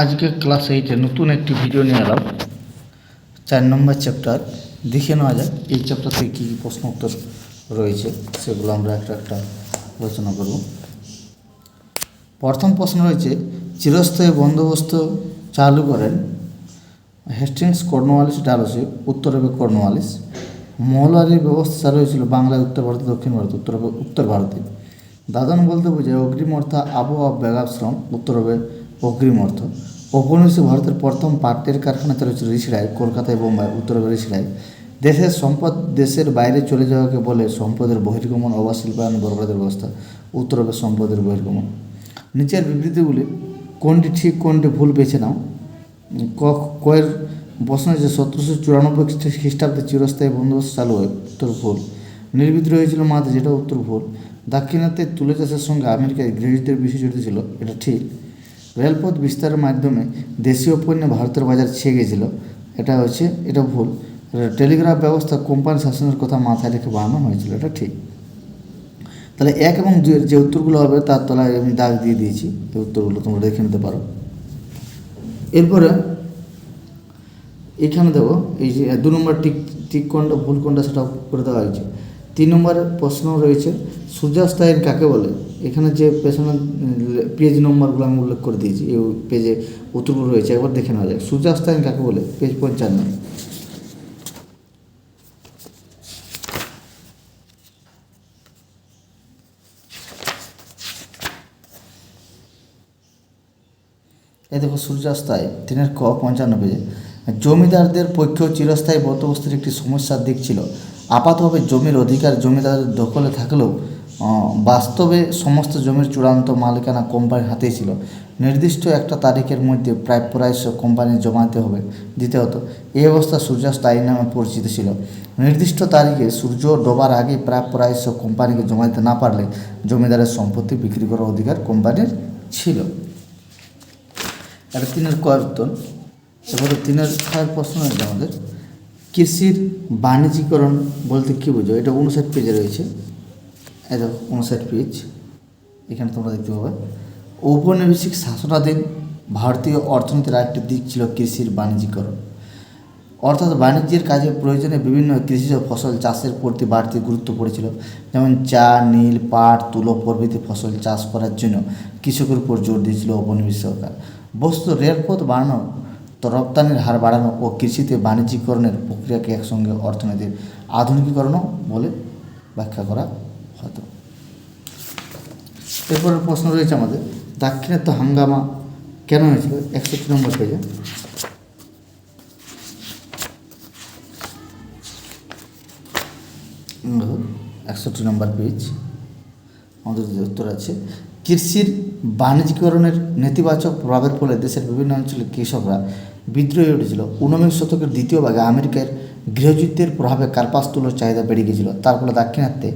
আজকে ক্লাস এইটে নতুন একটি ভিডিও নিয়ে এলাম। চার নম্বর চ্যাপ্টার দেখে নেওয়া যায় এই চ্যাপ্টার থেকে কী কী প্রশ্ন উত্তর রয়েছে, সেগুলো আমরা একটা একটা আলোচনা করব। প্রথম প্রশ্ন রয়েছে চিরস্থায়ী বন্দোবস্ত চালু করেন হেস্টিংস কর্নওয়ালিস ডালসি, উত্তর হবে কর্নওয়ালিস মহলারি ব্যবস্থা চালু হয়েছিল বাংলায় উত্তর ভারতে, দক্ষিণ ভারতে, উত্তর উত্তর ভারতে। দাদন বলতে বোঝায় অগ্রিম অর্থ আবহাওয়া ব্যাগাশ্রম উত্তর হবে অগ্রিম অর্থ। ঔপনিবেশিক ভারতের প্রথম পাটের কারখানা চালু রিসিরায় কলকাতায় বোম্বাই উত্তর হবে রিসিরায় দেশের সম্পদ দেশের বাইরে চলে যাওয়াকে বলে সম্পদের বহির্গমন অবা শিল্পায়ন বরবাদের ব্যবস্থা উত্তর হবে সম্পদের বহির্গমন। নিচের বিবৃতিগুলি, কোনটি ঠিক, কোনটি ভুল বেছে নাও। ক, কয়ের প্রশ্ন যে সতেরোশো চুরানব্বই খ্রিস্টাব্দে চিরস্থায়ী বন্দোবস্ত চালু হয়, উত্তর ভুল। নির্বিদ্রোহ হয়েছিল মাঝে যেটা উত্তর ভুল। দাক্ষিণাত্যে তুলে চাষের সঙ্গে আমেরিকায় গৃহীদের বেশি জড়িত ছিল, এটা ঠিক। রেলপথ বিস্তারের মাধ্যমে দেশীয় পণ্য ভারতের বাজার ছেয়ে গেছিল এটা হচ্ছে, এটা ভুল। টেলিগ্রাফ ব্যবস্থা কোম্পানি শাসনের কথা মাথায় রেখে বানানো হয়েছিল, এটা ঠিক। তাহলে এক এবং দুইয়ের যে উত্তরগুলো হবে, তার তলায় আমি দাগ দিয়ে দিয়েছি। এই উত্তরগুলো তোমরা দেখে নিতে পারো। এরপরে, এখানে দেবো এই যে দু নম্বর টিক টিক কোনটা, ভুল কোনটা সেটা করে দেওয়া হয়েছে। তিন নম্বরের প্রশ্ন রয়েছে সূর্যাস্তায়ন কাকে বলে? এখানে যে পেছনে পেজ নম্বরগুলো আমি উল্লেখ করে দিয়েছি, এই পেজে উত্তরগুলো রয়েছে, একবার দেখে নেওয়া যায় সূর্যাস্তায়ন কাকে বলে? পেজ পঞ্চান্ন এই দেখো সূর্যাস্তায় তিনের ক পঞ্চান্ন পেজে জমিদারদের পক্ষেও চিরস্থায়ী বন্দোবস্তের একটি সমস্যার দিক ছিল। আপাতভাবে জমির অধিকার জমিদারদের দখলে থাকলেও বাস্তবে সমস্ত জমির চূড়ান্ত মালিকানা কোম্পানির হাতেই ছিল। নির্দিষ্ট একটা তারিখের মধ্যে প্রায় প্রায়শ কোম্পানি জমাতে হবে, দিতে হতো। এই অবস্থা সূর্যাস্ত আইন নামে পরিচিত ছিল। নির্দিষ্ট তারিখে সূর্য ডোবার আগে প্রায় প্রায়শ কোম্পানিকে জমা দিতে না পারলে জমিদারের সম্পত্তি বিক্রি করার অধিকার কোম্পানির ছিল। এটা তিনের উত্তর। এবারে তিনের ছয়ের প্রশ্ন রয়েছে আমাদের। কৃষির বাণিজ্যিকরণ বলতে কী বোঝো এটা উনষাট পেজে রয়েছে। এই দেখো, উনষাট পেজ। এখানে তোমরা দেখতে পাবে। ঔপনিবেশিক শাসনাধীন ভারতীয় অর্থনীতির আরেকটি দিক ছিল কৃষির বাণিজ্যিকরণ। অর্থাৎ বাণিজ্যের কাজে প্রয়োজনে বিভিন্ন কৃষিজ ফসল চাষের প্রতি বাড়তি গুরুত্ব পড়েছিল। যেমন চা, নীল, পাট, তুলো প্রভৃতি ফসল চাষ করার জন্য কৃষকের উপর জোর দিয়েছিল ঔপনিবেশ সরকার। বস্তু রেলপথ বাড়ানো, রপ্তানির হার বাড়ানো ও কৃষিতে বাণিজ্যিকরণের প্রক্রিয়াকে একসঙ্গে অর্থনীতির আধুনিকীকরণও বলে ব্যাখ্যা করা হতো এরপরের প্রশ্ন রয়েছে আমাদের, দাক্ষিণাত্য হাঙ্গামা কেন হয়েছিল? একষট্টি নম্বর পেজে। একষট্টি নম্বর পেজ। আমাদের উত্তর আছে, কৃষির বাণিজ্যিকরণের নেতিবাচক প্রভাবের ফলে দেশের বিভিন্ন অঞ্চলের কৃষকরা বিদ্রোহী উঠেছিল। ঊনবিংশ শতকের দ্বিতীয় ভাগে আমেরিকার গৃহযুদ্ধের প্রভাবে কার্পাস তুলোর চাহিদা বেড়ে গিয়েছিল। তার ফলে দাক্ষিণাত্যে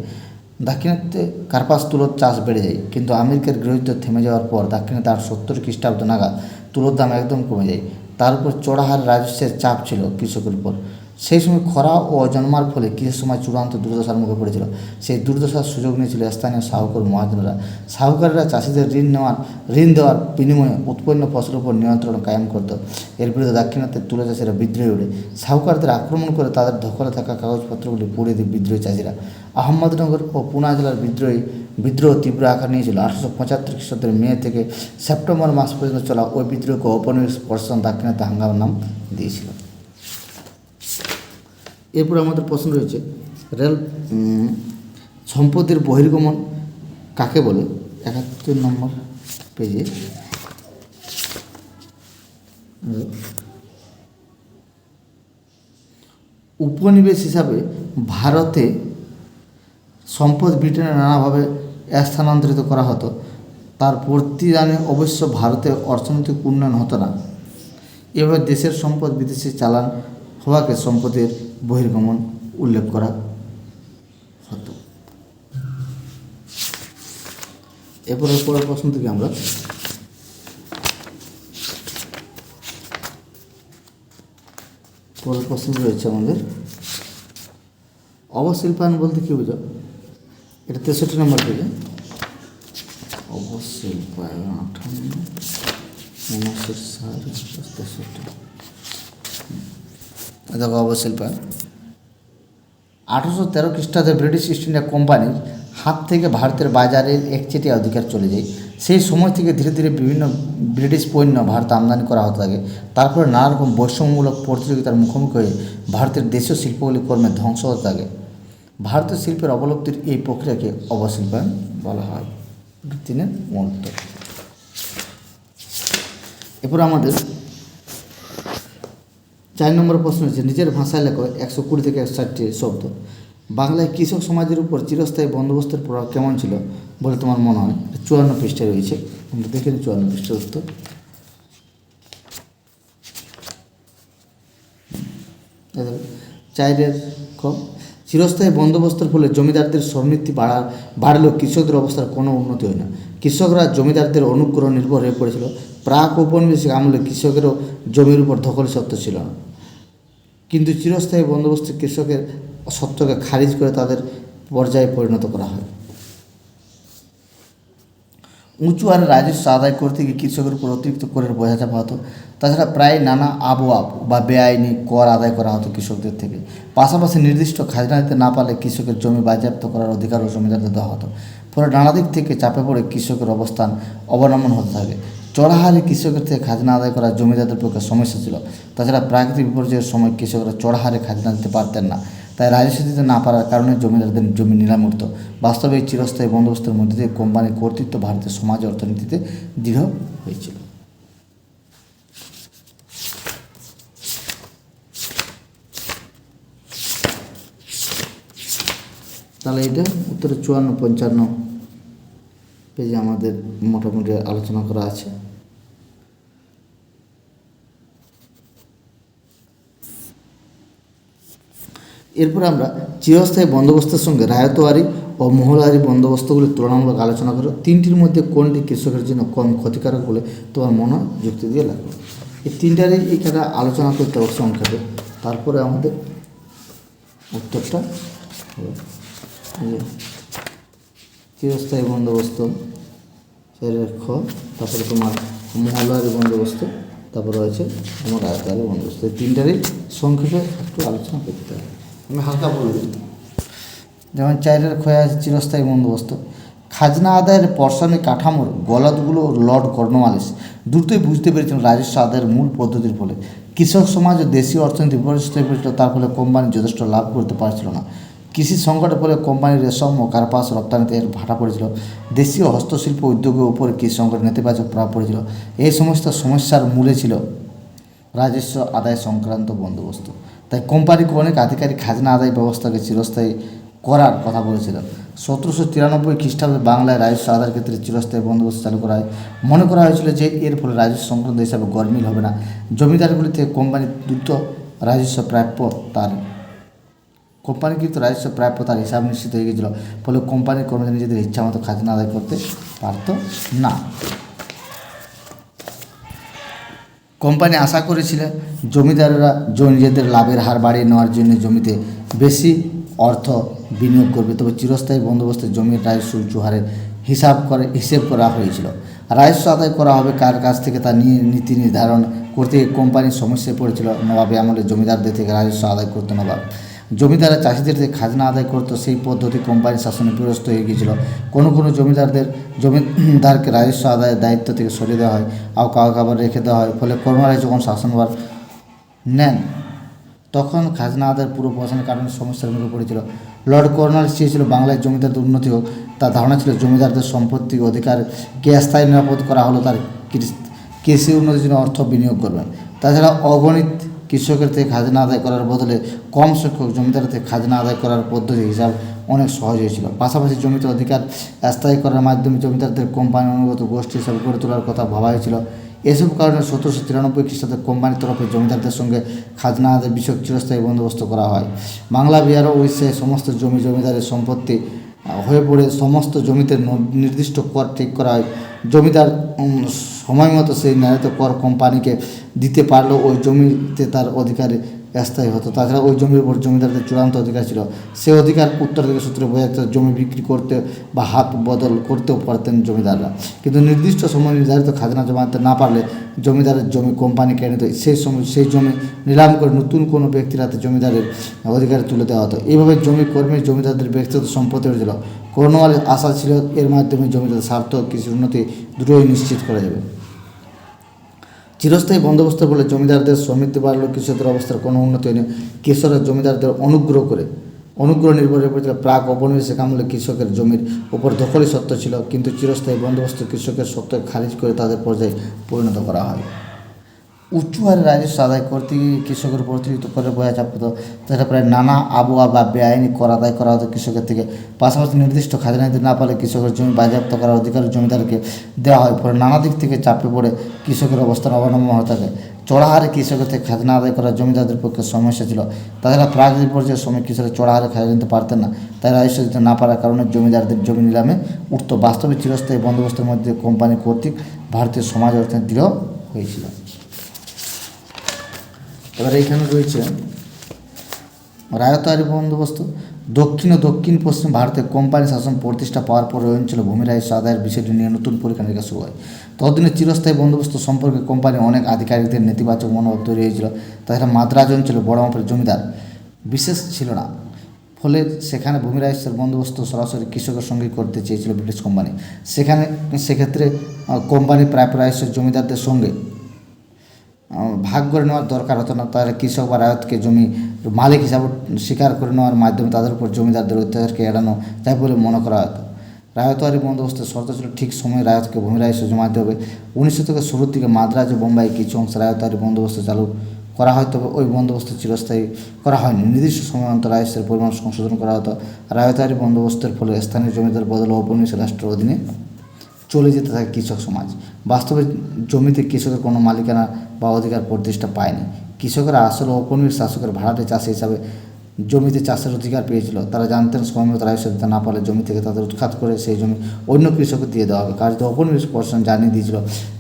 দাক্ষিণাত্যে কার্পাস তুলোর চাষ বেড়ে যায়, কিন্তু আমেরিকার গৃহযুদ্ধ থেমে যাওয়ার পর দাক্ষিণাত্যে আর সত্তর খ্রিস্টাব্দ নাগাদ তুলোর দাম একদম কমে যায়। তার উপর চড়াহার রাজস্বের চাপ ছিল কৃষকের উপর। সেই সময় খরা ও অজন্মার ফলে কিছু সময় চূড়ান্ত দুর্দশার মুখে পড়েছিল? সেই দুর্দশার সুযোগ নিয়েছিল স্থানীয় সাহুকার মহাজনেরা। সাহুকাররা চাষিদের ঋণ নেওয়ার, ঋণ দেওয়ার বিনিময়ে উৎপন্ন ফসলের উপর নিয়ন্ত্রণ কায়েম করত। এর বিরুদ্ধে দাক্ষিণাত্যের তুলে চাষিরা বিদ্রোহী ওঠে সাহুকারদের আক্রমণ করে তাদের দখলে থাকা কাগজপত্রগুলি পুড়িয়ে দিয়ে বিদ্রোহী চাষিরা। আহমদনগর ও পুনা জেলার বিদ্রোহী বিদ্রোহ তীব্র আকার নিয়েছিল। আঠারোশো পঁচাত্তর খ্রিস্টাব্দের মে থেকে সেপ্টেম্বর মাস পর্যন্ত চলা ওই বিদ্রোহকে ঔপনিবেশ প্রশাসন দাক্ষিণাত্য হাঙ্গামার নাম দিয়েছিল। এরপর আমাদের প্রশ্ন রয়েছে, রেল সম্পদের বহির্গমন কাকে বলে? একাত্তর নম্বর পেজে। উপনিবেশ হিসাবে ভারতে সম্পদ ব্রিটেনে নানাভাবে স্থানান্তরিত করা হতো। তার প্রতিদানে অবশ্য ভারতে অর্থনৈতিক উন্নয়ন হতো না। এভাবে দেশের সম্পদ বিদেশে চালান হওয়াকে সম্পদের বহির্গমন উল্লেখ করা হতো এরপরে পরের প্রশ্ন থেকে আমরা পরের প্রশ্ন রয়েছে আমাদের। অবশিল্পায়ন বলতে কী বোঝো এটা তেষট্টি নম্বর পেজে অবশিল্পায়ন আঠান্ন উনষাট সাল তেষট্টি। দেখো অবশিল্পায়ন আঠারোশো তেরো খ্রিস্টাব্দে ব্রিটিশ ইস্ট ইন্ডিয়া কোম্পানির হাত থেকে ভারতের বাজারের একচেটিয়া অধিকার চলে যায়। সেই সময় থেকে ধীরে ধীরে বিভিন্ন ব্রিটিশ পণ্য ভারত আমদানি করা হতে থাকে। তারপরে নানা রকম বৈষম্যমূলক প্রতিযোগিতার মুখোমুখি হয়ে ভারতের দেশীয় শিল্পগুলি কর্মে ধ্বংস হতে থাকে। ভারতীয় শিল্পের অবলব্ধির এই প্রক্রিয়াকে অবশিল্পায়ন বলা হয়। তিনের মুহূর্ত এরপর আমাদের চার নম্বর প্রশ্ন হচ্ছে, নিজের ভাষায় লেখো একশো কুড়ি থেকে একশো ষাটটি শব্দ। বাংলায় কৃষক সমাজের উপর চিরস্থায়ী বন্দোবস্তের প্রভাব কেমন ছিল বলে তোমার মনে হয়? চুয়ান্ন পৃষ্ঠায় রয়েছে। আমরা দেখে নিই চুয়ান্ন পৃষ্ঠার উত্তর। চাইরের ক, চিরস্থায়ী বন্দোবস্তের ফলে জমিদারদের সমৃদ্ধি বাড়া, বাড়লেও কৃষকদের অবস্থার কোনো উন্নতি হয় না। কৃষকরা জমিদারদের অনুগ্রহ নির্ভর হয়ে পড়েছিল। প্রাক ঔপনিবেশিক আমলে কৃষকেরও জমির উপর দখল সত্য ছিল। না কিন্তু চিরস্থায়ী বন্দোবস্তে কৃষকের সত্যকে খারিজ করে তাদের পর্যায়ে পরিণত করা হয়। উঁচু হারে রাজস্ব আদায় করতে গিয়ে কৃষকের উপর অতিরিক্ত করের বোঝা চাপা হতো। তাছাড়া প্রায় নানা আবহাওয়া বা বেআইনি কর আদায় করা হতো কৃষকদের থেকে। পাশাপাশি নির্দিষ্ট খাজনা দিতে না পারলে কৃষকের জমি বাজেয়াপ্ত করার অধিকারও জমিদারদের দেওয়া হতো। ফলে নানা দিক থেকে চাপে পড়ে কৃষকের অবস্থান অবলম্বন হতে থাকে। চড়া হারে কৃষকের থেকে খাজনা আদায় করা জমিদারদের পক্ষে সমস্যা ছিল। তাছাড়া প্রাকৃতিক বিপর্যয়ের সময় কৃষকরা চড়া হারে খাজনা দিতে পারতেন না। তাই রাজস্ব দিতে না পারার কারণে জমিদারদের জমি নিলাম উঠত। বাস্তবে চিরস্থায়ী বন্দোবস্তের মধ্যে দিয়ে কোম্পানির কর্তৃত্ব ভারতের সমাজ অর্থনীতিতে দৃঢ় হয়েছিল। তাহলে এটা উত্তরে চুয়ান্ন, পঞ্চান্ন পেজে আমাদের মোটামুটি আলোচনা করা আছে। এরপর আমরা চিরস্থায়ী বন্দোবস্তের সঙ্গে রায়তওয়ারি ও মহলারি বন্দোবস্তগুলির তুলনামূলক আলোচনা করো, তিনটির মধ্যে কোনটি কৃষকের জন্য কম ক্ষতিকারক বলে তোমার মনে যুক্তি দিয়ে লাগবে এই তিনটারই এখানে আলোচনা করতে হবে সংক্ষেপে। তারপরে আমাদের উত্তরটা হবে। চিরস্থায়ী বন্দোবস্ত চারের খ, তারপরে তোমার মহলারি বন্দোবস্ত, তারপরে রয়েছে তোমার রায়তারি বন্দোবস্ত। এই তিনটারই সংক্ষেপে একটু আলোচনা করতে হবে। আমি হালকা বলব যেমন চাইরের ক্ষয় আছে চিরস্থায়ী বন্দোবস্ত। খাজনা আদায়ের পর্ষণে কাঠামোর গলদগুলো ও লর্ড কর্নওয়ালিস দ্রুতই বুঝতে পেরেছেন রাজস্ব আদায়ের মূল পদ্ধতির ফলে। কৃষক সমাজ ও দেশীয় অর্থনীতি বিপর্যস্ত হয়ে পড়েছিল, তার ফলে কোম্পানি যথেষ্ট লাভ করতে পারছিল না। কৃষি সংকটের ফলে কোম্পানির রেশম ও কার্পাস রপ্তানিতে ভাটা পড়েছিল। দেশীয় হস্তশিল্প উদ্যোগের উপরে কৃষি সংকট নেতিবাচক প্রভাব পড়েছিল। এই সমস্ত সমস্যার মূলে ছিল রাজস্ব আদায় সংক্রান্ত বন্দোবস্ত। তাই কোম্পানিকে অনেক আধিকারিক খাজনা আদায় ব্যবস্থাকে চিরস্থায়ী করার কথা বলেছিল। সতেরোশো তিরানব্বই খ্রিস্টাব্দে বাংলায় রাজস্ব আদায়ের ক্ষেত্রে চিরস্থায়ী বন্দোবস্ত চালু করা হয়। মনে করা হয়েছিল যে এর ফলে রাজস্ব সংক্রান্ত হিসাবে গরমিল হবে না। জমিদারগুলি থেকে কোম্পানি দ্রুত রাজস্ব প্রাপ্য তার কোম্পানি কিন্তু রাজস্ব প্রাপ্য তার হিসাব নিশ্চিত হয়ে গেছিল, ফলে কোম্পানির কর্মচারী নিজেদের ইচ্ছামতো খাজনা আদায় করতে পারত না। কোম্পানি আশা করেছিল জমিদাররা নিজেদের লাভের হার বাড়িয়ে নেওয়ার জন্য জমিতে বেশি অর্থ বিনিয়োগ করবে, তবে চিরস্থায়ী বন্দোবস্তে জমির রাজস্ব উঁচু হিসাব করে, হিসেব করা হয়েছিল। রাজস্ব আদায় করা হবে কার কাছ থেকে তা নিয়ে নীতি নির্ধারণ করতে কোম্পানির সমস্যায় পড়েছিল নবাবে আমলে জমিদারদের থেকে রাজস্ব আদায় করতে নবাব। জমিদাররা চাষিদের থেকে খাজনা আদায় করতো, সেই পদ্ধতি কোম্পানির শাসনে বিরস্ত হয়ে গিয়েছিল। কোনো কোনো জমিদারদের জমিদারকে রাজস্ব আদায়ের দায়িত্ব থেকে সরিয়ে দেওয়া হয় আর কাউকে আবার রেখে দেওয়া হয়। ফলে কর্মরাজ যখন শাসনভার নেন, তখন খাজনা আদায়ের পুরো প্রশাসনের কারণে সমস্যার মুখে পড়েছিল। লর্ড কর্নালিস চেয়েছিল বাংলায় জমিদারদের উন্নতি হোক। তার ধারণা ছিল জমিদারদের সম্পত্তি অধিকারকে স্থায়ী নিরাপদ করা হলো, তার কৃষি উন্নতির জন্য অর্থ বিনিয়োগ করবেন। তাছাড়া অগণিত কৃষকের থেকে খাজনা আদায় করার বদলে কম সংখ্যক জমিদার থেকে খাজনা আদায় করার পদ্ধতি হিসাব অনেক সহজ হয়েছিল। পাশাপাশি জমিতে অধিকার স্থায়ী করার মাধ্যমে জমিদারদের কোম্পানি অনুগত গোষ্ঠী হিসাবে গড়ে তোলার কথা ভাবা হয়েছিল। এসব কারণে সতেরোশো তিরানব্বই খ্রিস্টাব্দে কোম্পানির তরফে জমিদারদের সঙ্গে খাজনা আদায় বিষয়ক চিরস্থায়ী বন্দোবস্ত করা হয়। বাংলা, বিহার ও উড়িষ্যায় সমস্ত জমি জমিদারের সম্পত্তি হয়ে পড়ে সমস্ত জমিতে নির্দিষ্ট কর ঠিক করা হয়। জমিদার সময় মতো সেই ন্যায়ত কর কোম্পানিকে দিতে পারলেও ওই জমিতে তার অধিকারে স্থায়ী হতো। তাছাড়া ওই জমির উপর জমিদারদের চূড়ান্ত অধিকার ছিল। সে অধিকার উত্তর দিকে সূত্রে বোঝা যাচ্ছে জমি বিক্রি করতে বা হাত বদল করতেও পারতেন জমিদাররা। কিন্তু নির্দিষ্ট সময় নির্ধারিত খাজনা জমাতে না পারলে জমিদারের জমি কোম্পানি কেড়ে নিত। সেই সময় সেই জমি নিলাম করে নতুন কোনো ব্যক্তির হাতে জমিদারের অধিকারে তুলে দেওয়া হতো। এইভাবে জমি কর্মী জমিদারদের ব্যক্তিগত সম্পত্তি হয়েছিল কর্নওয়ালের আশা ছিল এর মাধ্যমে জমিদার স্বার্থ কৃষির উন্নতি দ্রুতই নিশ্চিত করা যাবে। চিরস্থায়ী বন্দোবস্তের বলে জমিদারদের সমৃদ্ধি বাড়লো, কৃষকদের অবস্থার কোনো উন্নতি হয়নি। কৃষকরা জমিদারদের অনুগ্রহ করে, অনুগ্রহ নির্ভর উপর প্রাক ঔপনিবেশিক আমলে কৃষকের জমির উপর দখলই সত্য ছিল, কিন্তু চিরস্থায়ী বন্দোবস্ত কৃষকের সত্য খারিজ করে তাদের পর্যায়ে পরিণত করা হয়। উঁচু হারে রাজস্ব আদায় করতে গিয়ে কৃষকের অতিরিক্ত করে বোঝা চাপত তাছাড়া প্রায় নানা আবহাওয়া বা বেআইনি কর আদায় করা হতো কৃষকের থেকে। পাশাপাশি নির্দিষ্ট খাজনা না পারলে কৃষকের জমি বাজেয়াপ্ত করার অধিকার জমিদারকে দেওয়া হয়, ফলে নানা দিক থেকে চাপে পড়ে কৃষকের অবস্থান অবলম্বন হয়ে থাকে। চড়া হারে কৃষকের থেকে খাজনা আদায় করা জমিদারদের পক্ষে সমস্যা ছিল। তাছাড়া প্রাকৃতিক পর্যায়ের সময় কৃষকের চড়া হারে খাজনা দিতে পারতেন না। তাই রাজস্ব দিতে না পারার কারণে জমিদারদের জমি নিলামে উঠত। বাস্তবে চিরস্থায়ী বন্দোবস্তের মধ্যে কোম্পানি কর্তৃক ভারতীয় সমাজ অর্থনীতি দৃঢ় হয়েছিল। এবার এইখানে রয়েছে রায়তারি বন্দোবস্ত। দক্ষিণ ও দক্ষিণ পশ্চিম ভারতে কোম্পানি শাসন প্রতিষ্ঠা পাওয়ার পর ওই অঞ্চলে ভূমি রাজস্ব আদায়ের বিষয়টি নিয়ে নতুন পরীক্ষা শুরু হয়। ততদিনে চিরস্থায়ী বন্দোবস্ত সম্পর্কে কোম্পানি অনেক আধিকারিকদের নেতিবাচক মনোভাব তৈরি হয়েছিল। তাছাড়া মাদ্রাজ অঞ্চলে বড় মাপের জমিদার বিশেষ ছিল না। ফলে সেখানে ভূমি রাজস্বের বন্দোবস্ত সরাসরি কৃষকের সঙ্গে করতে চেয়েছিল ব্রিটিশ কোম্পানি। সেখানে সেক্ষেত্রে কোম্পানি প্রায় প্রায় জমিদারদের সঙ্গে ভাগ করে নেওয়ার দরকার হতো না। তারা কৃষক বা রায়তকে জমি মালিক হিসাবে স্বীকার করে নেওয়ার মাধ্যমে তাদের উপর জমিদারদের অত্যাচারকে এড়ানো যায় বলে মনে করা হতো রায়তওয়ারি বন্দোবস্তের শর্ত ছিল ঠিক সময়ে রায়তকে ভূমি রাজস্ব জমা দিতে হবে। উনিশশো থেকে শুরুর দিকে মাদ্রাজ ও বোম্বাই কিছু অংশ রায়তওয়ারি বন্দোবস্ত চালু করা হয়, তবে ওই বন্দোবস্ত চিরস্থায়ী করা হয়নি। নির্দিষ্ট সময় অন্তর রাজস্বের পরিমাণ সংশোধন করা হতো। রায়তওয়ারি বন্দোবস্তের ফলে স্থানীয় জমিদার বদল ঔপনিবেশিক রাষ্ট্রের অধীনে চলে যেতে থাকে কৃষক সমাজ। বাস্তবে জমিতে কৃষকের কোনো মালিকানা বা অধিকার প্রতিষ্ঠা পায়নি। কৃষকরা আসলে ঔপনিবেশ শাসকের ভাড়াটে চাষি হিসাবে জমিতে চাষের অধিকার পেয়েছিল। তারা জানতেন সময়মতো রাজস্ব দিতে না পারলে জমি থেকে তাদের উৎখাত করে সেই জমি অন্য কৃষককে দিয়ে দেওয়া হবে। কার্যত ঔপনিবেশ প্রশাসন জানিয়ে দিয়েছিল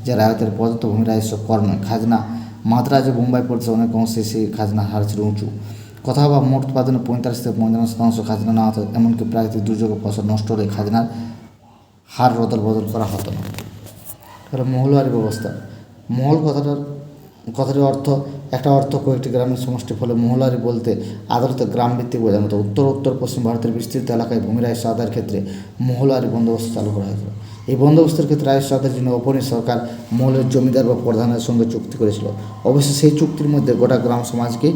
যে রায়তের প্রদত্ত ভূমি রাজস্ব কর নয় খাজনা মাদ্রাজ ও বোম্বাই পড়ছে অনেক অংশে সেই খাজনা হার ছিল উঁচু। কথা বা মোট উৎপাদনে পঁয়তাল্লিশ থেকে পঞ্চান্ন শতাংশ খাজনা না হতো, এমনকি প্রাকৃতিক দুর্যোগে ফসল নষ্ট হলে খাজনার হার বদল বদল করা হতো না। তাহলে মহলওয়ারি ব্যবস্থা। মহল কথাটার, কথাটির অর্থ, একটা অর্থ কয়েকটি গ্রামের সমষ্টি ফলে মহলওয়ারি বলতে আদালতে গ্রাম ভিত্তিক বোঝানো হতো উত্তর উত্তর, পশ্চিম ভারতের বিস্তৃত এলাকায় ভূমি রাজস্ব আদায়ের ক্ষেত্রে মহলওয়ারি বন্দোবস্ত চালু করা হয়েছিল। এই বন্দোবস্তের ক্ষেত্রে রাজস্ব আদায়ের জন্য অপনী সরকার মহলের জমিদার বা প্রধানের সঙ্গে চুক্তি করেছিল। অবশ্য সেই চুক্তির মধ্যে গোটা গ্রাম সমাজকেই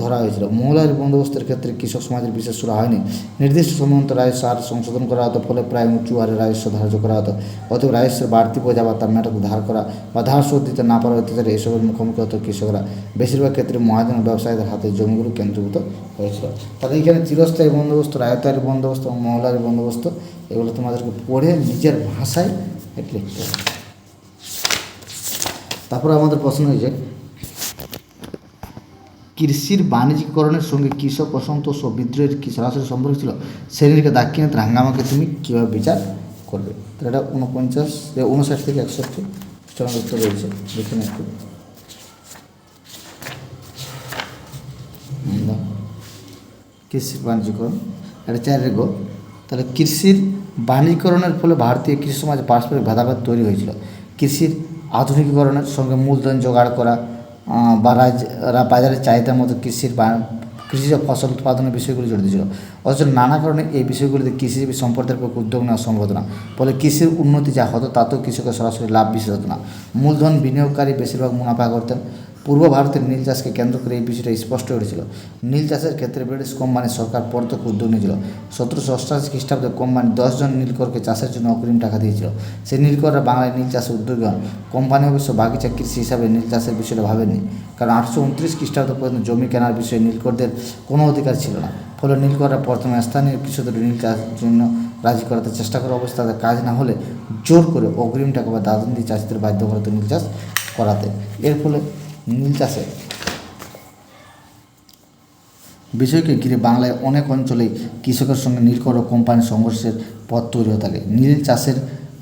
ধরা হয়েছিল। মহলার বন্দোবস্তের ক্ষেত্রে কৃষক সমাজের বিশেষ সুরা হয়নি। নির্দিষ্ট সময় অন্তর রাজস্ব আর সংশোধন করা হতো, ফলে প্রায় উঁচু হারে রাজস্ব ধার্য করা হতো। অতএব রাজস্বের বাড়তি বোঝা বা তার মেটাতে ধার করা বা ধার শোধ দিতে না পারা অত্যাচারে এসবের মুখোমুখি হতো কৃষকরা। বেশিরভাগ ক্ষেত্রে মহাজন ব্যবসায়ীদের হাতে জমিগুলো কেন্দ্রীভূত হয়েছিল। তাহলে এখানে চিরস্থায়ী বন্দোবস্ত, রায়তারি বন্দোবস্ত এবং মহলারি বন্দোবস্ত, এগুলো তোমাদেরকে পড়ে নিজের ভাষায় লিখতে তারপরে আমাদের প্রশ্ন হয়েছে কৃষির বাণিজ্যিকরণের সঙ্গে কৃষক অসন্তোষ ও বিদ্রোহের কি সরাসরি সম্পর্ক ছিল, সেদিনকে দাক্ষিণাত্যের হাঙ্গামাকে তুমি কীভাবে বিচার করবে? তাহলে এটা উনপঞ্চাশ উনষাট থেকে একষট্টি চরণ উত্তর রয়েছে দেখুন একটু। কৃষির বাণিজ্যকরণ, এটা চার রেগো। তাহলে কৃষির বাণিজ্যকরণের ফলে ভারতীয় কৃষি সমাজে পারস্পরিক ভেদাভেদ তৈরি হয়েছিল। কৃষির আধুনিকীকরণের সঙ্গে মূলধন জোগাড় করা বা বাজারের চাহিদার মতো কৃষির কৃষিজ ফসল উৎপাদনের বিষয়গুলি জড়িত ছিল। অথচ নানা কারণে এই বিষয়গুলিতে কৃষিজীবী সম্প্রদায়ের পক্ষে উদ্যোগ নেওয়া সম্ভব হতো না। ফলে কৃষির উন্নতি যা হতো, তাতেও কৃষকের সরাসরি লাভ বিশেষ হতো না। মূলধন বিনিয়োগকারী বেশিরভাগ মুনাফা করতেন। পূর্ব ভারতের নীল চাষকে কেন্দ্র করে এই বিষয়টা স্পষ্ট উঠেছিল নীল চাষের ক্ষেত্রে ব্রিটিশ কোম্পানি সরকার পরোক্ষ উদ্যোগ নিয়েছিল। সতেরোশো অষ্টাশি খ্রিস্টাব্দে কোম্পানি দশজন নীলকরকে চাষের জন্য অগ্রিম টাকা দিয়েছিল। সেই নীলকররা বাংলায় নীল চাষে উদ্যোগী হন কোম্পানি অবশ্য বাগিচা কৃষি হিসাবে নীল চাষের বিষয়টা ভাবেনি। কারণ আটশো উনত্রিশ খ্রিস্টাব্দ পর্যন্ত জমি কেনার বিষয়ে নীলকরদের কোনো অধিকার ছিল না। ফলে নীলকররা প্রথমে স্থানীয় কৃষকদের নীল চাষের জন্য রাজি করাতে চেষ্টা করা অবস্থা তাদের কাজ না হলে জোর করে অগ্রিম টাকা বা দাদন দিয়ে চাষিদের বাধ্য করাতে নীল চাষ করাতে। এর ফলে চাষে বিষয়কে ঘিরে বাংলায় অনেক অঞ্চলেই কৃষকের সঙ্গে নীলকর কোম্পানির সংঘর্ষের পথ তৈরি হয়ে থাকে। নীল চাষের,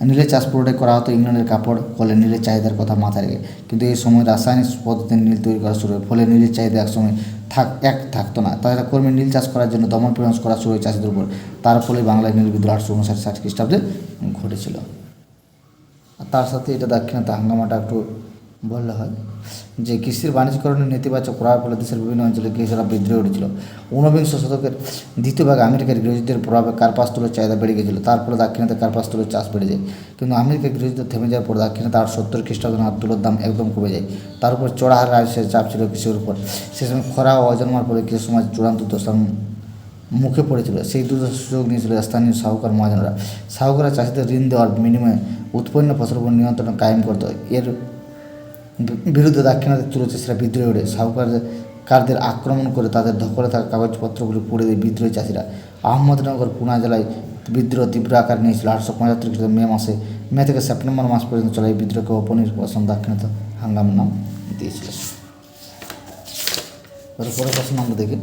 নীলের চাষ পুরোটাই করা হতো ইংল্যান্ডের কাপড়, ফলে নীলের চাহিদার কথা মাথায় রেখে। কিন্তু এই সময় রাসায়নিক পদ্ধতিতে নীল তৈরি করা শুরু হয়, ফলে নীলের চাহিদা একসময় থাক, এক থাকতো না। তাছাড়া কর্মী নীল চাষ করার জন্য দমন পীড়ন করা শুরু হয় চাষিদের উপর। তার ফলে বাংলায় নীল বিদ্রোহ আটশো উনষাট ষাট খ্রিস্টাব্দে ঘটেছিল। আর তার সাথে এটা দাক্ষিণাতে হাঙ্গামাটা একটু বললে হয়। যে কৃষির বাণিজ্যকরণের নেতিবাচক প্রভাব ফলে দেশের বিভিন্ন অঞ্চলে কৃষকরা বিদ্রোহ উঠেছিল ঊনবিংশ শতকের দ্বিতীয় ভাগে আমেরিকার গৃহযুদ্ধের প্রভাবে কার্পাস তুলোর চাহিদা বেড়ে গেছিল, তার ফলে দাক্ষিণাতে কার্পাস তুলোর চাষ বেড়ে যায়। কিন্তু আমেরিকার গৃহযুদ্ধ থেমে যাওয়ার পর দাক্ষিণাতে আর সত্তর খ্রিস্টাব্দ নাগাদ তুলোর দাম একদম কমে যায়। তার উপর চড়া হার চাপ ছিল কৃষির উপর। সে সময় খরা ও অজন্মার ফলে কৃষি সমাজ চূড়ান্ত দোষার মুখে পড়েছিল। সেই দুটো সুযোগ নিয়েছিল স্থানীয় সাহুকার মহাজনরা। সাহুকাররা চাষিদের ঋণ দেওয়ার বিনিময়ে উৎপন্ন ফসলের উপর নিয়ন্ত্রণ কায়েম করত। এর বিরুদ্ধে দাক্ষিণাত্যের তুলচাষীরা বিদ্রোহ ওঠে সাহুকারদের কারদের আক্রমণ করে তাদের দখলে থাকা কাগজপত্রগুলি পুড়ে দেয় বিদ্রোহী চাষিরা। আহমদনগর, পুনা জেলায় বিদ্রোহ তীব্র আকার নিয়েছিল। আটশো পঁচাত্তর খ্রিস্টাব্দ মে মাসে, মে থেকে সেপ্টেম্বর মাস পর্যন্ত চলে এই বিদ্রোহকে অপনির্বাসন দাক্ষিণাত্য হাঙ্গামের নাম দিয়েছিল। পরের প্রশ্ন আমরা দেখি।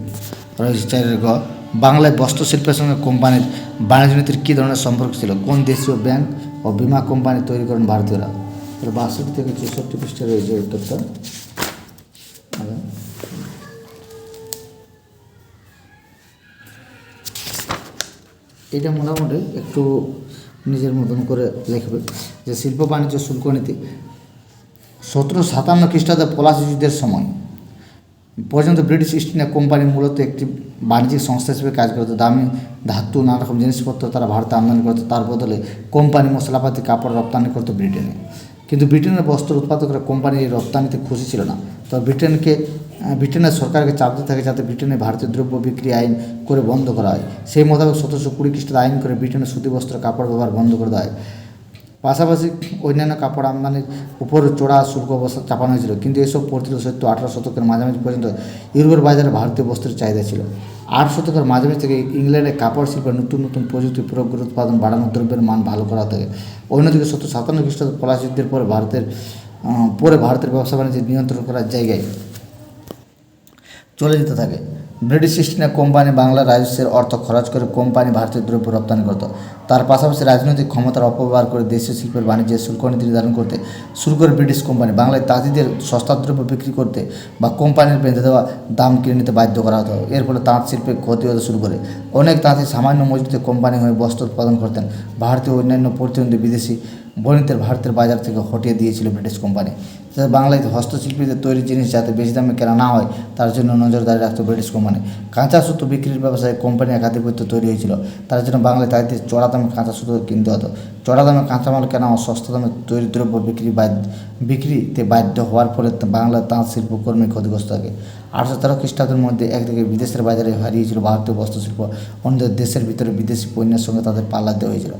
রয়েছে চারের গ বাংলায় বস্ত্র শিল্পের সঙ্গে কোম্পানির বাণিজ্য নীতির কী ধরনের সম্পর্ক ছিল? কোন দেশীয় ব্যাংক ও বিমা কোম্পানি তৈরি করেন ভারতীয়রা? বাষট্টি থেকে চৌষট্টি পৃষ্ঠে রয়েছে উত্তরটা। এটা মোটামুটি একটু নিজের মতন করে লিখবে যে শিল্প বাণিজ্য শুল্ক নীতি সতেরো সাতান্ন খ্রিস্টাব্দে পলাশি যুদ্ধের সময় পর্যন্ত ব্রিটিশ ইস্ট ইন্ডিয়া কোম্পানি মূলত একটি বাণিজ্যিক সংস্থা হিসেবে কাজ করতো। দামি ধাতু নানা রকম জিনিসপত্র তারা ভারতে আমদানি করতো। তার বদলে কোম্পানি মশলাপাতি, কাপড় রপ্তানি করতো ব্রিটেনে। কিন্তু ব্রিটেনের বস্ত্র উৎপাদকরা কোম্পানি এই রপ্তানিতে খুশি ছিল না। তো ব্রিটেনকে ব্রিটেনের সরকারকে চাপ দিতে থাকে যাতে ব্রিটেনে ভারতীয় দ্রব্য বিক্রি আইন করে বন্ধ করা হয়। সেই মোতাবেক সতেরোশো কুড়ি খ্রিস্টাব্দে আইন করে ব্রিটেনের সুতি বস্ত্র কাপড় ব্যবহার বন্ধ করে দেওয়া হয়। পাশাপাশি অন্যান্য কাপড় আমদানির উপর চড়া শুল্ক অবস্থা চাপানো হয়েছিল। কিন্তু এসব পড়ছিল সত্য আঠারো শতকের মাঝামাঝি পর্যন্ত ইউরোপের বাজারে ভারতীয় বস্ত্রের চাহিদা ছিল। আট শতকের মাঝামাঝি থেকে ইংল্যান্ডে কাপড় শিল্পের নতুন নতুন প্রযুক্তি প্রয়োগ করে উৎপাদন বাড়ানো দ্রব্যের মান ভালো করা থাকে। অন্যদিকে সত্তর সাতান্ন খ্রিস্টাব্দ পলাশ যুদ্ধের পরে ভারতের পরে ভারতের ব্যবসা বাণিজ্য নিয়ন্ত্রণ করার জায়গায় চলে যেতে থাকে। ব্রিটিশ ইস্ট কোম্পানি বাংলার রাজস্বের অর্থ খরচ করে কোম্পানি ভারতীয় দ্রব্য রপ্তানি করত। তার পাশাপাশি রাজনৈতিক ক্ষমতার অপব্যবহার করে দেশীয় শিল্পের বাণিজ্যের শুল্ক নীতি নির্ধারণ করতে শুরু করে ব্রিটিশ কোম্পানি বাংলায় তাঁতিদের সস্তা দ্রব্য বিক্রি করতে বা কোম্পানির বেঁধে দেওয়া দাম কিনে নিতে বাধ্য করা হতো। এর ফলে তাঁত শিল্পে ক্ষতি হতে শুরু করে। অনেক তাঁতি সামান্য মজুরিতে কোম্পানি হয়ে বস্ত্র উৎপাদন করতেন। ভারতীয় অন্যান্য প্রতিদ্বন্দ্বী বিদেশি বণিকদের ভারতের বাজার থেকে হটিয়ে দিয়েছিল ব্রিটিশ কোম্পানি। বাংলায় হস্তশিল্পীদের তৈরি জিনিস যাতে বেশি দামে কেনা না হয়, তার জন্য নজরদারি রাখতো ব্রিটিশ কোম্পানি। কাঁচা সুতো বিক্রির ব্যবসায় কোম্পানি একাধিপত্য তৈরি হয়েছিল। তার জন্য বাংলায় তাদের চড়া দামে কাঁচা সুতো কিনতে হতো। চড়া দামে কাঁচামাল কেনা ও সস্তা দামে তৈরি দ্রব্য বিক্রি বিক্রিতে বাধ্য হওয়ার ফলে বাংলার তাঁত শিল্প কর্মী ক্ষতিগ্রস্ত থাকে। আটশো তেরো খ্রিস্টাব্দের মধ্যে একদিকে বিদেশের বাজারে হারিয়েছিল ভারতীয় বস্ত্রশিল্প অন্যদের দেশের ভিতরে বিদেশি পণ্যের সঙ্গে তাদের পাল্লা দেওয়া হয়েছিল।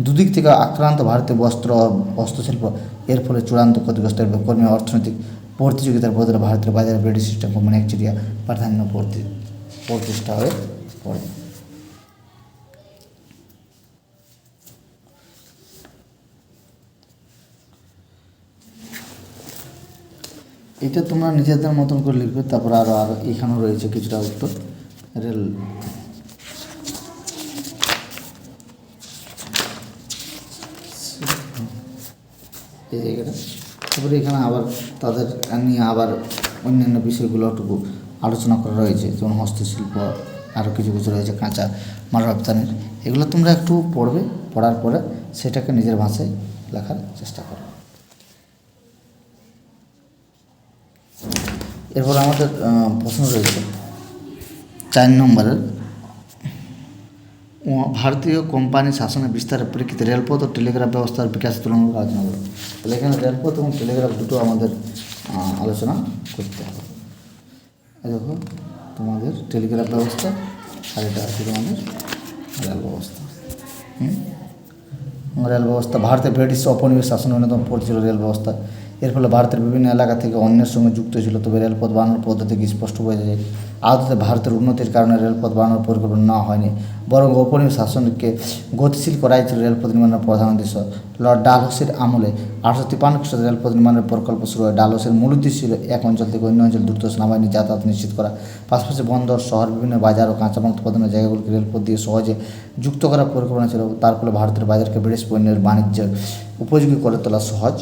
দুদিক থেকে আক্রান্ত ভারতীয় বস্ত্র বস্ত্রশিল্প এর ফলে চূড়ান্ত ক্ষতিগ্রস্ত হবে কর্মী অর্থনৈতিক প্রতিযোগিতার বদলে ভারতের বাজারে ব্রিটিশ সিস্টেম কোম্পানি একচেটিয়া প্রাধান্য প্রতি- প্রতিষ্ঠা হয়ে পড়ে। এটা তোমরা নিজেদের মতন করে লিখবে, তারপর আরও আরও এখানেও রয়েছে কিছুটা উত্তর। রেল এই জায়গাটা। তারপরে এখানে আবার তাদের নিয়ে আবার অন্যান্য বিষয়গুলোটুকু আলোচনা করা রয়েছে, যেমন হস্তশিল্প আরও কিছু কিছু রয়েছে, কাঁচা মাল রপ্তানির। এগুলো তোমরা একটু পড়বে, পড়ার পরে সেটাকে নিজের ভাষায় লেখার চেষ্টা করো। এরপর আমাদের প্রশ্ন রয়েছে, চার নম্বরের ভারতীয় কোম্পানি শাসনের বিস্তারের প্রেক্ষিতে রেলপথ ও টেলিগ্রাফ ব্যবস্থার বিকাশ তুলনামূলক আলোচনা করো তাহলে এখানে রেলপথ এবং টেলিগ্রাফ দুটো আমাদের আলোচনা করতে হবে। দেখো, তোমাদের টেলিগ্রাফ ব্যবস্থা আর এটা আছে তোমাদের রেল ব্যবস্থা। হুম? রেল ব্যবস্থা ভারতের ব্রিটিশ ঔপনিবেশ শাসন অন্যতম পরিচিত রেল ব্যবস্থা। এর ফলে ভারতের বিভিন্ন এলাকা থেকে অন্যের সঙ্গে যুক্ত ছিল। তবে রেলপথ বানানোর পদ্ধতি স্পষ্ট বোঝা যায়? আদতে ভারতের উন্নতির কারণে রেলপথ বানানোর পরিকল্পনা না হয়নি, বরং গোপনীয় শাসনকে গতিশীল করাই ছিল রেলপথ নির্মাণের প্রধান উদ্দেশ্য। লর্ড ডালহসের আমলে আটশো তিপ্পান্ন খ্রিস্টাব্দে রেলপথ নির্মাণের প্রকল্প শুরু হয়। ডালহসের মূল উদ্দেশ্য ছিল এক অঞ্চল থেকে অন্য অঞ্চল দ্রুত সেনাবাহিনী যাতায়াত নিশ্চিত করা। পাশাপাশি বন্দর, শহর, বিভিন্ন বাজার ও কাঁচামাল উৎপাদনের জায়গাগুলিকে রেলপথ দিয়ে সহজে যুক্ত করার পরিকল্পনা ছিল। তার ফলে ভারতের বাজারকে ব্রিটিশ পণ্যের বাণিজ্য উপযোগী করে তোলা সহজ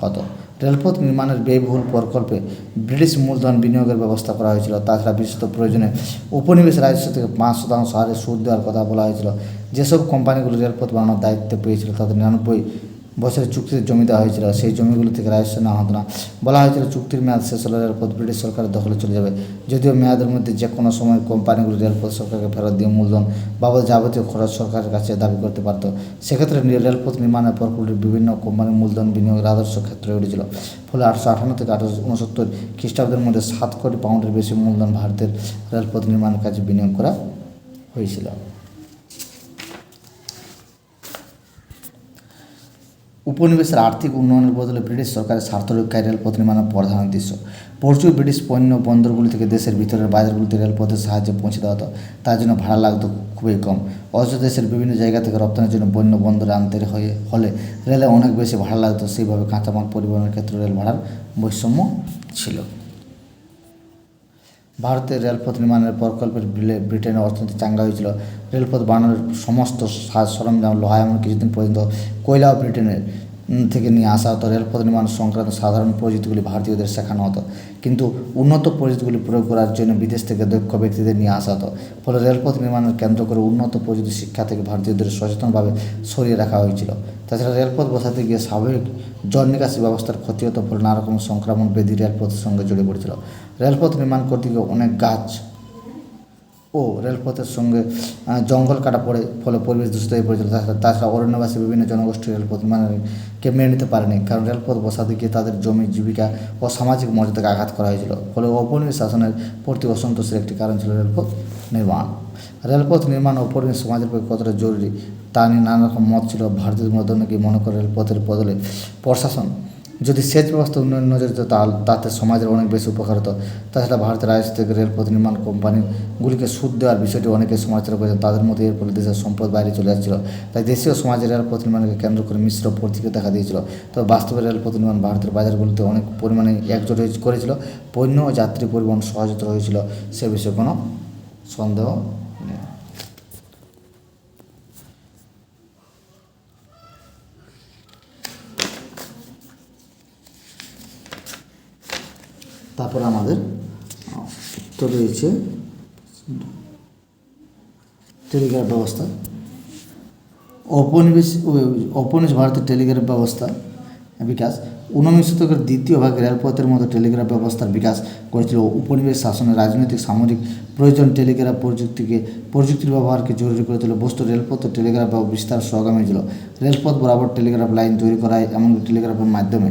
হতো। রেলপথ নির্মাণের ব্যয়বহুল প্রকল্পে ব্রিটিশ মূলধন বিনিয়োগের ব্যবস্থা করা হয়েছিল। তাছাড়া বিশেষত প্রয়োজনে উপনিবেশ রাজস্ব থেকে পাঁচ শতাংশ হারে সুদ দেওয়ার কথা বলা হয়েছিল। যেসব কোম্পানিগুলো রেলপথ বানানোর দায়িত্ব পেয়েছিল, তাদের নিরানব্বই বছরের চুক্তিতে জমি দেওয়া হয়েছিল সেই জমিগুলো থেকে রাজস্ব নেওয়া হতো না। বলা হয়েছিল চুক্তির মেয়াদ শেষ হলে রেলপথ ব্রিটিশ সরকারের দখলে চলে যাবে। যদিও মেয়াদের মধ্যে যে কোনো সময় কোম্পানিগুলো রেলপথ সরকারকে ফেরত দিয়ে মূলধন বাবদ যাবতীয় খরচ সরকারের কাছে দাবি করতে পারত। সেক্ষেত্রে রেলপথ নির্মাণের প্রকল্পটি বিভিন্ন কোম্পানির মূলধন বিনিয়োগের আদর্শ ক্ষেত্র উঠেছিল ফলে আটশো আঠান্ন থেকে আঠারোশো উনসত্তর খ্রিস্টাব্দের মধ্যে সাত কোটি পাউন্ডের বেশি মূলধন ভারতের রেলপথ নির্মাণের কাজে বিনিয়োগ করা হয়েছিল। উপনিবেশের আর্থিক উন্নয়নের বদলে ব্রিটিশ সরকারের স্বার্থ রক্ষায় রেলপথ নির্মাণের প্রধান উদ্দেশ্য। প্রচুর ব্রিটিশ পণ্য বন্দরগুলি থেকে দেশের ভিতরের বাজারগুলিতে রেলপথের সাহায্যে পৌঁছে দেওয়া হতো। তার জন্য ভাড়া লাগতো খুবই কম। অথচ দেশের বিভিন্ন জায়গা থেকে রপ্তানির জন্য বন্য বন্দরে আনতে হয়ে, হলে রেলে অনেক বেশি ভাড়া লাগতো। সেইভাবে কাঁচামাল পরিবহনের ক্ষেত্রে রেল ভাড়ার বৈষম্য ছিল। ভারতের রেলপথ নির্মাণের প্রকল্পের ব্রিটেনের অর্থনীতি চাঙ্গা হয়েছিল। রেলপথ বানানোর সমস্ত সাজ সরঞ্জাম লোহা এমন কিছুদিন পর্যন্ত কয়লাও ব্রিটেনের থেকে নিয়ে আসা হতো। রেলপথ নির্মাণ সংক্রান্ত সাধারণ প্রযুক্তিগুলি ভারতীয়দের শেখানো হতো। কিন্তু উন্নত প্রযুক্তিগুলি প্রয়োগ করার জন্য বিদেশ থেকে দক্ষ ব্যক্তিদের নিয়ে আসা হতো। ফলে রেলপথ নির্মাণের কেন্দ্র করে উন্নত প্রযুক্তি শিক্ষা থেকে ভারতীয়দের সচেতনভাবে সরিয়ে রাখা হয়েছিল। তাছাড়া রেলপথ বসাতে গিয়ে স্বাভাবিক জল নিকাশি ব্যবস্থার ক্ষতি হতো। ফলে নানা রকম সংক্রমণ ব্যাধি রেলপথের সঙ্গে জড়িয়ে পড়েছিল। রেলপথ নির্মাণ করতে গিয়ে অনেক গাছ ও রেলপথের সঙ্গে জঙ্গল কাটা পড়ে, ফলে পরিবেশ দূষিত হয়ে পড়েছিল। তাছাড়া তাছাড়া অরণ্যবাসী বিভিন্ন জনগোষ্ঠী রেলপথ নির্মাণকে মেনে নিতে পারেনি, কারণ রেলপথ বসাতে গিয়ে তাদের জমি, জীবিকা ও সামাজিক মর্যাদাকে আঘাত করা হয়েছিল। ফলে ঔপনিবেশ শাসনের প্রতি অসন্তোষের একটি কারণ ছিল রেলপথ নির্মাণ। রেলপথ নির্মাণ ঔপনিবেশ সমাজের পক্ষে কতটা জরুরি, তা নিয়ে নানা রকম মত ছিল। ভারতীয় অনেকে মনে করে রেলপথের বদলে প্রশাসন যদি সেচ ব্যবস্থা উন্নয়ন নজর দিত তাতে সমাজের অনেক বেশি উপকার হতো। তাছাড়া ভারতের থেকে রেলপথ নির্মাণ কোম্পানিগুলিকে সুদ দেওয়ার বিষয়টি অনেকে সমালোচনা করেছেন। তাদের মধ্যে এর ফলে দেশের সম্পদ বাইরে চলে যাচ্ছিল তাই দেশীয় সমাজের রেলপথ নির্মাণকে কেন্দ্র করে মিশ্র প্রতিক্রিয়া দেখা দিয়েছিল। তবে বাস্তবে রেলপথ নির্মাণ ভারতের বাজারগুলিতে অনেক পরিমাণে একজোট করেছিল। পণ্য ও যাত্রী পরিবহন সহজতর হয়েছিল। সে বিষয়ে কোনো সন্দেহ নেই তারপর আমাদের তো রয়েছে টেলিগ্রাফ ব্যবস্থা। ঔপনিবেশ ঔপনিবেশ ভারতের টেলিগ্রাফ ব্যবস্থা বিকাশ। ঊনবিংশ শতকের দ্বিতীয় ভাগে রেলপথের মতো টেলিগ্রাফ ব্যবস্থার বিকাশ করেছিল উপনিবেশ শাসনের রাজনৈতিক, সামরিক প্রয়োজন টেলিগ্রাফ প্রযুক্তিকে, প্রযুক্তির ব্যবহারকে জরুরি করে তোলে বস্তু রেলপথ ও টেলিগ্রাফ বিস্তার সহগামী ছিল। রেলপথ বরাবর টেলিগ্রাফ লাইন তৈরি করায় এমনকি টেলিগ্রাফের মাধ্যমে।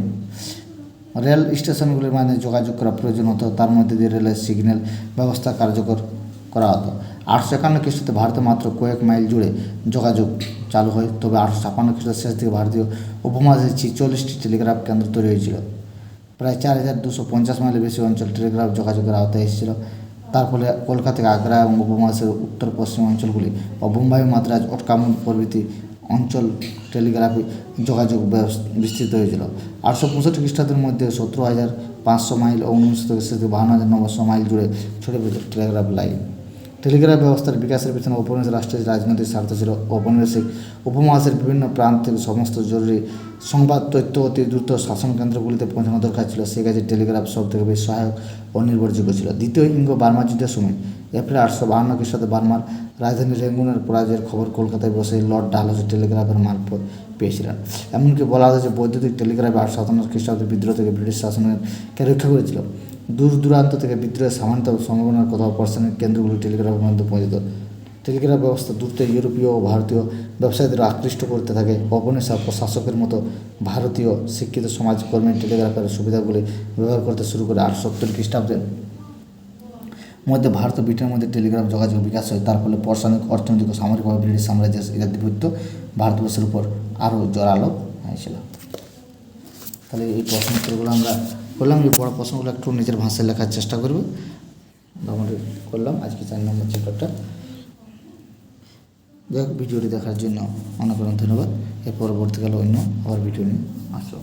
রেল স্টেশনগুলির মাধ্যমে যোগাযোগ করা প্রয়োজন হতো। তার মধ্যে দিয়ে রেলের সিগন্যাল ব্যবস্থা কার্যকর করা হতো। আটশো একান্ন খ্রিস্টাব্দে ভারতে মাত্র কয়েক মাইল জুড়ে যোগাযোগ চালু হয়। তবে আটশো ছাপান্ন খ্রিস্টাব্দের শেষ দিকে ভারতীয় উপমহাদেশে ছিচল্লিশটি টেলিগ্রাফ কেন্দ্র তৈরি হয়েছিল। প্রায় চার হাজার দুশো পঞ্চাশ মাইলের বেশি অঞ্চল টেলিগ্রাফ যোগাযোগের আওতায় এসেছিল। তার ফলে কলকাতা থেকে আগ্রা এবং উপমহাদেশের উত্তর পশ্চিম অঞ্চলগুলি ও বোম্বাই, মাদ্রাজ ওটকামন প্রভৃতি অঞ্চল টেলিগ্রাফি যোগাযোগ বিস্তৃত হয়েছিল। আটশো পঁয়ষট্টি খ্রিস্টাব্দের মধ্যে সতেরো হাজার পাঁচশো মাইল ও উনিশ থেকে শেষ দিকে বাহান্ন হাজার নশো মাইল জুড়ে ছড়িয়ে পড়েছিল টেলিগ্রাফ লাইন। টেলিগ্রাফ ব্যবস্থার বিকাশের পিছনে উপনিবেশ রাষ্ট্রের রাজনৈতিক স্বার্থ ছিল ঔপনিবেশিক। উপমহাদেশের বিভিন্ন প্রান্ত থেকে সমস্ত জরুরি সংবাদ, তথ্য অতি দ্রুত শাসন কেন্দ্রগুলিতে পৌঁছানো দরকার ছিল। সে কাজে টেলিগ্রাফ সব থেকে বেশি সহায়ক ও নির্ভরযোগ্য ছিল। দ্বিতীয় ইঙ্গ বার্মা যুদ্ধের সময় এপ্রিল আটশো বাহান্ন খ্রিস্টাব্দে বার্মার রাজধানী রেঙ্গুনের পরাজয়ের খবর কলকাতায় বসে লর্ড ডালহসের টেলিগ্রাফের মারফত পেয়েছিলেন। এমনকি বলা হয়েছে বৈদ্যুতিক টেলিগ্রাফে আটশো সাতান্ন খ্রিস্টাব্দের বিদ্রোহ থেকে ব্রিটিশ শাসনের কে রক্ষা করেছিল। দূর দূরান্ত থেকে বিদ্রোহের সামান্য সম্ভাবনার কথা প্রশ্নের কেন্দ্রগুলি টেলিগ্রাফের মধ্যে পৌঁছত। টেলিগ্রাফ ব্যবস্থা দ্রুত ইউরোপীয় ও ভারতীয় ব্যবসায়ীদের আকৃষ্ট করতে থাকে। অপনেশা প্রশাসকের মতো ভারতীয় শিক্ষিত সমাজকর্মী টেলিগ্রাফের সুবিধাগুলি ব্যবহার করতে শুরু করে আট সত্তর খ্রিস্টাব্দের মধ্যে ভারত ও ব্রিটেনের মধ্যে টেলিগ্রাফ যোগাযোগ বিকাশ হয়। তার ফলে প্রশাসনিক, অর্থনৈতিক ও সামরিকভাবে ব্রিটিশ সাম্রাজ্যের আধিপত্য ভারতবর্ষের উপর আরও জোরালো হয়েছিল। তাহলে এই প্রশ্ন উত্তরগুলো আমরা করলাম। এই বড় প্রশ্নগুলো একটু নিজের ভাষায় লেখার চেষ্টা করব। মোটামুটি করলাম। আজকে চার নম্বর চ্যাপ্টারটা যাই ভিডিওটি দেখার জন্য অনেক অনেক ধন্যবাদ। এর পরবর্তীকালে অন্য আবার ভিডিও নিয়ে আসো